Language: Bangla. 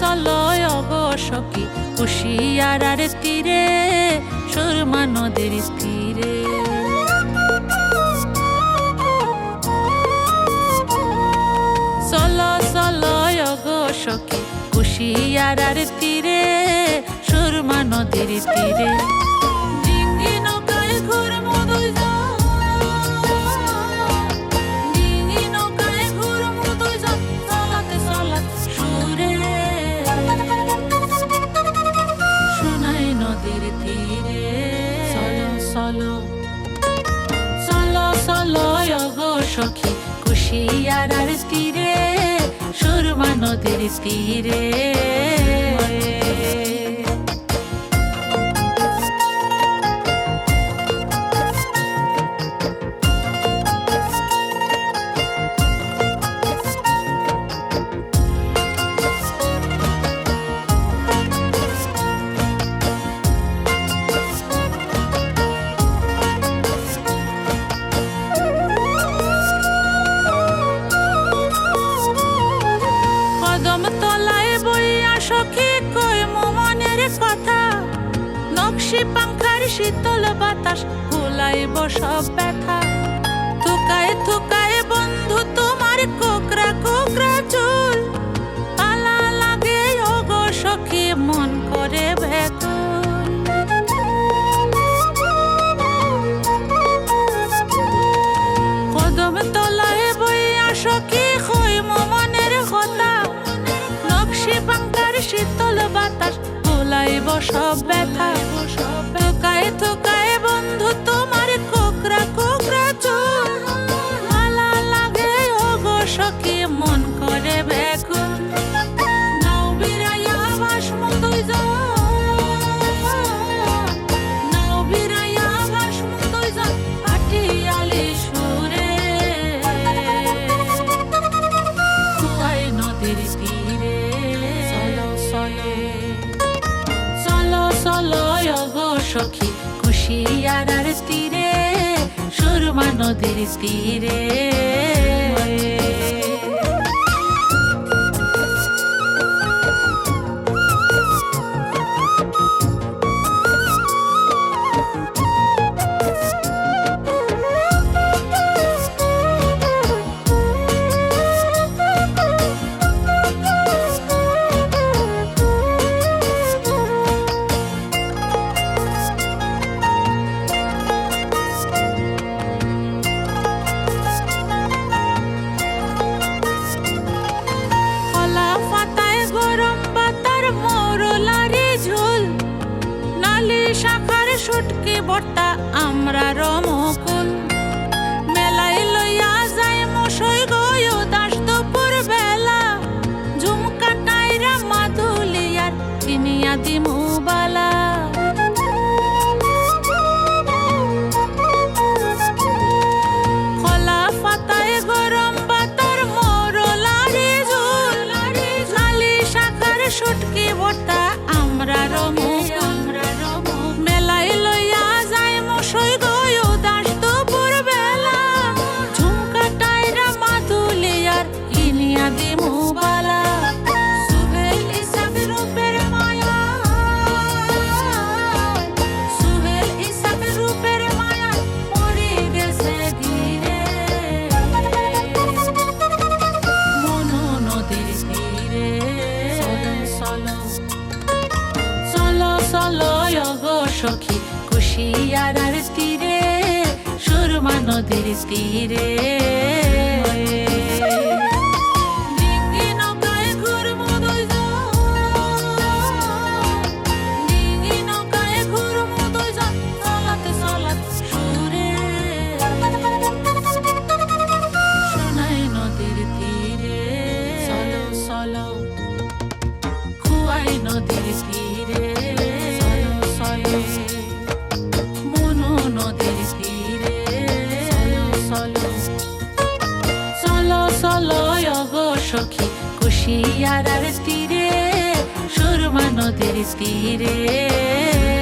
চলয় অবশ্য কি কুশিয়ার আর তীরে, সুরমা নদীর তীরে। চল চলয় অবশ্য কি কুশিয়ার আর তীরে, সুরমা নদীর তীরে। কুশিয়ারার স্পিরে সুরমা নদীর স্পিরে শীতল বাতাস, গোলায় বসব ব্যথা। থুকায় থুকায় বন্ধু, তোমার কোকরা কোকরা চুল। আলা লাগে, ওগো সখি, মন করে ব্যথা শীতল বাতাস সব ব্যথা। থকায় থকায় বন্ধু তো নদীর তীরে। বর্তা আমরা রমকুল। কুশিয়ারার তীরে সুরমা নদীর তীরে respirer.